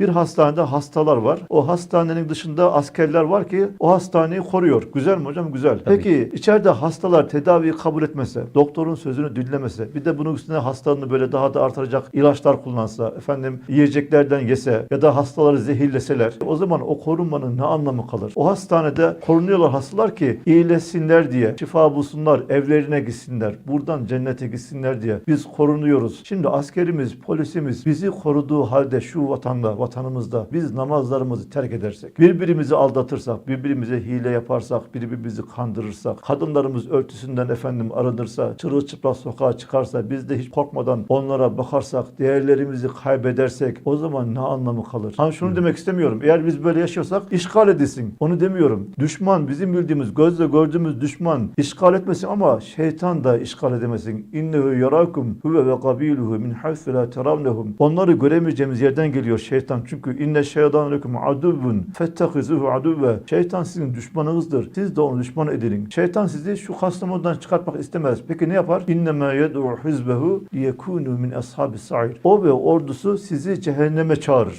Bir hastanede hastalar var. O hastanenin dışında askerler var ki o hastaneyi koruyor. Güzel mi hocam? Güzel. Peki içeride hastalar tedaviyi kabul etmese, doktorun sözünü dinlemese, bir de bunun üstüne hastalığını böyle daha da artıracak ilaçlar kullansa, efendim yiyeceklerden yese ya da hastaları zehirleseler o zaman o korunmanın ne anlamı kalır? O hastanede korunuyorlar hastalar ki iyileşsinler diye, şifa bulsunlar, evlerine gitsinler, buradan cennete gitsinler diye biz korunuyoruz. Şimdi askerimiz, polisimiz bizi koruduğu halde şu vatanda, vatanımızda biz namazlarımızı terk edersek, birbirimizi aldatırsak, birbirimize hile yaparsak, birbirimizi kandırırsak, kadınlarımız örtüsünden efendim arınırsa, çırılçıplak sokağa çıkarsa, biz de hiç korkmadan onlara bakarsak, değerlerimizi kaybedersek o zaman ne anlamı kalır? Hani şunu demek istemiyorum. Eğer biz böyle yaşıyorsak işgal edilsin. Onu demiyorum. Düşman bizim bildiğimiz, gözle gördüğümüz düşman işgal etmesin ama şeytan da işgal edemesin. İnnehu yarakum huve ve kabiluhu min haythu la teravnehum. Onları göremeyeceğimiz yerden geliyor şeytan. Çünkü inne şeytan lekum aduvun fettehizuhu aduve. Şeytan sizin düşmanınızdır. Siz de onu düşman edinin. Şeytan sizi şu Kastamonu'dan çıkartmak istemez. Peki ne yapar? İnnemâ yed'u hizbehu liyekûnû min ashabis sa'ir. O ve ordusu sizi cehenneme çağırır.